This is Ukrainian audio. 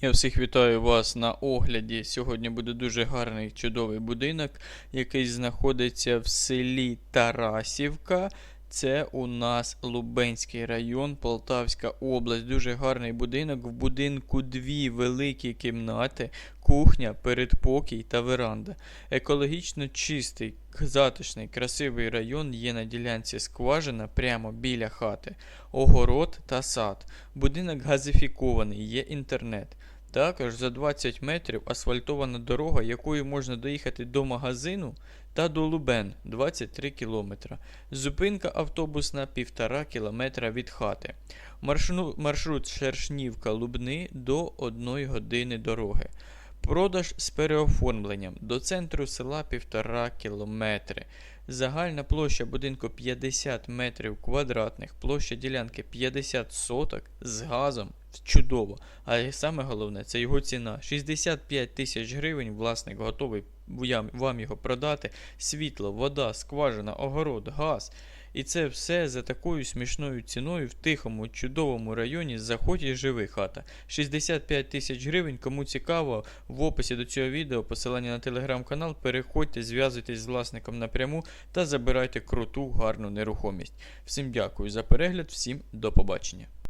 Я всіх вітаю вас на огляді. Сьогодні буде дуже гарний чудовий будинок, який знаходиться в селі Тарасівка. Це у нас Лубенський район, Полтавська область. Дуже гарний будинок. В будинку дві великі кімнати, кухня, передпокій та веранда. Екологічно чистий, затишний, красивий район є на ділянці скважина прямо біля хати, огород та сад. Будинок газифікований, є інтернет. Також за 20 метрів асфальтована дорога, якою можна доїхати до магазину та до Лубен 23 кілометра. Зупинка автобусна 1,5 кілометра від хати. Маршру- маршрут Шершнівка Лубни до 1 години дороги. Продаж з переоформленням до центру села 1,5 кілометри. Загальна площа будинку 50 метрів квадратних, площа ділянки 50 соток з газом. Чудово. А саме головне, це його ціна. 65 тисяч гривень власник готовий вам його продати. Світло, вода, скважина, огород, газ. І це все за такою смішною ціною в тихому, чудовому районі заходь і живи хата. 65 тисяч гривень. Кому цікаво, в описі до цього відео посилання на телеграм-канал. Переходьте, зв'язуйтесь з власником напряму та забирайте круту, гарну нерухомість. Всім дякую за перегляд, всім до побачення.